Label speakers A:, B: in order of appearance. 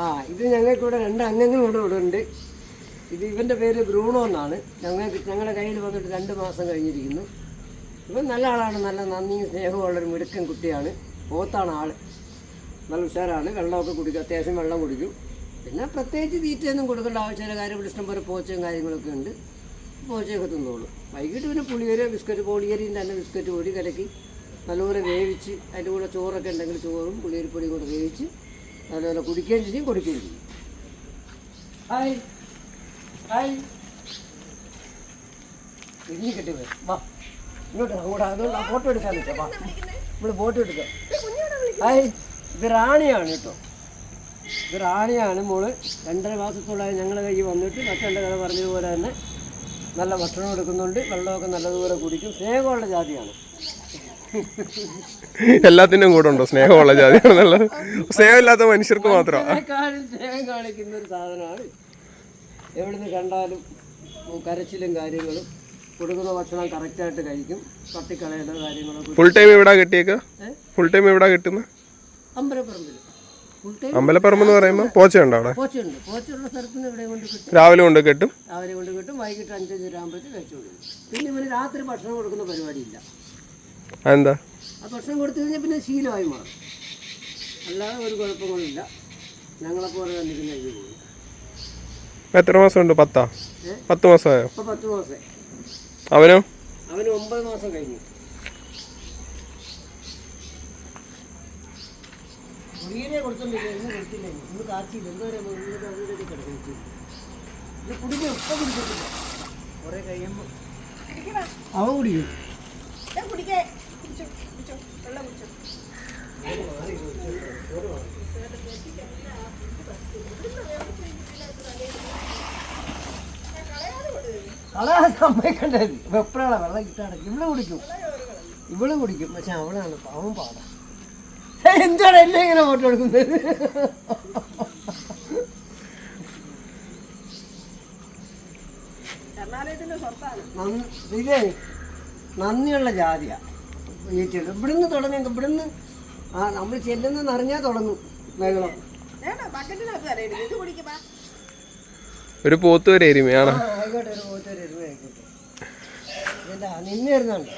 A: ആ ഇത് ഞങ്ങൾക്ക് ഞങ്ങൾക്കിവിടെ രണ്ട് അംഗങ്ങളും ഇവിടെ ഇവിടെ ഉണ്ട്. ഇത് ഇവന്റെ പേര് ബ്രൂണോ എന്നാണ്. ഞങ്ങൾക്ക് ഞങ്ങളുടെ കയ്യിൽ വന്നിട്ട് രണ്ട് മാസം കഴിഞ്ഞിരിക്കുന്നു. ഇവൻ നല്ല ആളാണ് നല്ല നന്ദിയും സ്നേഹമുള്ളൊരു മിടുക്കൻ കുട്ടിയാണ്. പോത്താണ് ആൾ നല്ല ഉഷാറാണ്. വെള്ളമൊക്കെ കുടിക്കും അത്യാവശ്യം വെള്ളം കുടിക്കും. പിന്നെ പ്രത്യേകിച്ച് തീറ്റയൊന്നും കൊടുക്കേണ്ട ആവശ്യമില്ല. കാര്യം ഇവിടെ ഇഷ്ടം പോലെ പോച്ചയും കാര്യങ്ങളൊക്കെ ഉണ്ട്. പോച്ചയൊക്കെ തിന്നോളൂ. വൈകിട്ട് പിന്നെ പുളിയരി ബിസ്ക്കറ്റ് പൊളിയരിയും തന്നെ ബിസ്ക്കറ്റ് പൊടി കലക്കി നല്ലപോലെ വേവിച്ച് അതിന്റെ കൂടെ ചോറൊക്കെ ഉണ്ടെങ്കിൽ ചോറും പുളിയരിപ്പൊടിയും കൂടെ വേവിച്ച് നല്ലപോലെ കുടിക്കുകയും ചെയ്യും കൊടുക്കുകയും ചെയ്യും ഹായ്. ഹായ്. കെട്ടി വാ. ഇങ്ങോട്ട് അങ്ങോട്ട് അതുകൊണ്ട് ഫോട്ടോ എടുക്കാൻ നിൽക്കാം വാ. നമ്മൾ ഫോട്ടോ എടുക്കാം. ഹായ്. ഇത് റാണിയാണ് കേട്ടോ. ഇത് റാണിയാണ് മോൾ. രണ്ടര മാസത്തോളായി ഞങ്ങളുടെ കയ്യിൽ വന്നിട്ട് മറ്റെന്റെ കഥ പറഞ്ഞതുപോലെ തന്നെ നല്ല ഭക്ഷണം എടുക്കുന്നുണ്ട്. വെള്ളമൊക്കെ നല്ലതുപോലെ കുടിക്കും. സ്നേഹമുള്ള ജാതിയാണ്.
B: എല്ലാത്തിനും കൂടെ ഉണ്ടോ? സ്നേഹമുള്ള ജാതിയാണെന്നുള്ളത്. സ്നേഹമില്ലാത്ത മനുഷ്യർക്ക് മാത്രം.
A: സ്നേഹം കാണിക്കുന്ന ഒരു സാധനമാണ്. എവിടുന്ന് കണ്ടാലും കരച്ചിലും കാര്യങ്ങളും കൊടുക്കുന്ന ഭക്ഷണം കറക്റ്റായിട്ട് കഴിക്കും. തട്ടിക്കളയേണ്ട കാര്യങ്ങളൊക്കെ
B: ഫുൾ ടൈം എവിടാ കിട്ടിയേക്ക? ഫുൾ ടൈം എവിടാ കിട്ടുന്ന?
A: അമ്പലപ്പറമ്പിൽ
B: അമ്പലപ്പറമ്പ് എന്ന് പറയുമ്പോൾ പോച്ചയുണ്ടോ. അവിടെ
A: സ്ഥലത്തുനിന്ന് ഇവിടെ കൊണ്ട് കിട്ടും.
B: രാവിലെ കൊണ്ട് കെട്ടും?
A: രാവിലെ കൊണ്ട് കിട്ടും. വൈകിട്ട് അഞ്ചഞ്ച് ആകുമ്പോഴത്തേക്ക് കഴിച്ചു കൊടുക്കും പിന്നെ ഇവന് രാത്രി ഭക്ഷണം കൊടുക്കുന്ന പരിപാടിയില്ല.
B: അതെന്താ?
A: ആ ഭക്ഷണം കൊടുത്തു കഴിഞ്ഞാൽ പിന്നെ ശീലമായി മാറും. അല്ലാതെ ഒരു കുഴപ്പങ്ങളില്ല ഞങ്ങളെപ്പോലെ തന്നെ ഇരുന്ന് കഴിഞ്ഞ് പോകും
B: എത്ര മാസം ഉണ്ട് പത്താ? പത്ത് മാസമായോ?
A: ഇപ്പോൾ പത്ത് മാസം
B: അവനോ?
A: അവന് ഒമ്പത് മാസം കഴിഞ്ഞു. കുടിയനെ കൊടുത്തോണ്ടില്ല ഇന്ന് കൊടുത്തില്ല. ഇന്ന്. ഇന്ന് കാച്ചില്ല എന്താ പറയുക ഇന്നത്തെ അവരുടെ കിടക്കുന്നു ഇത് കുടിക്കും ഇപ്പം കുടിക്കത്തില്ല. കുറേ കഴിയുമ്പോൾ അവൻ കുടിക്കും. കളയാൻ സമ്മതിക്കണ്ടേ. വെള്ളം കിട്ടാണ് ഇവൾ കുടിക്കും. ഇവൾ കുടിക്കും. പക്ഷെ അവളാണ് അവൻ പാടാ. എന്താണ് എന്നെ ഇങ്ങനെ ഫോട്ടോ എടുക്കുന്നത്? നന്ദിയുള്ള ജാതിയാ. ഈറ്റകൾ ഇവിടുന്ന് തുടങ്ങി ഇവിടുന്ന്. ആ നമ്മൾ ചെല്ലുന്നെന്ന് അറിഞ്ഞാൽ തുടങ്ങും വെള്ളം
B: ഒരു പോത്ത് വരെ എരുമയാണ്
A: ആ, ആയിക്കോട്ടെ ഒരു പോത്ത് വരെ എരുമ ആയിക്കോട്ടെ. ഇല്ല നിന്നെ ഇരുന്നുണ്ട്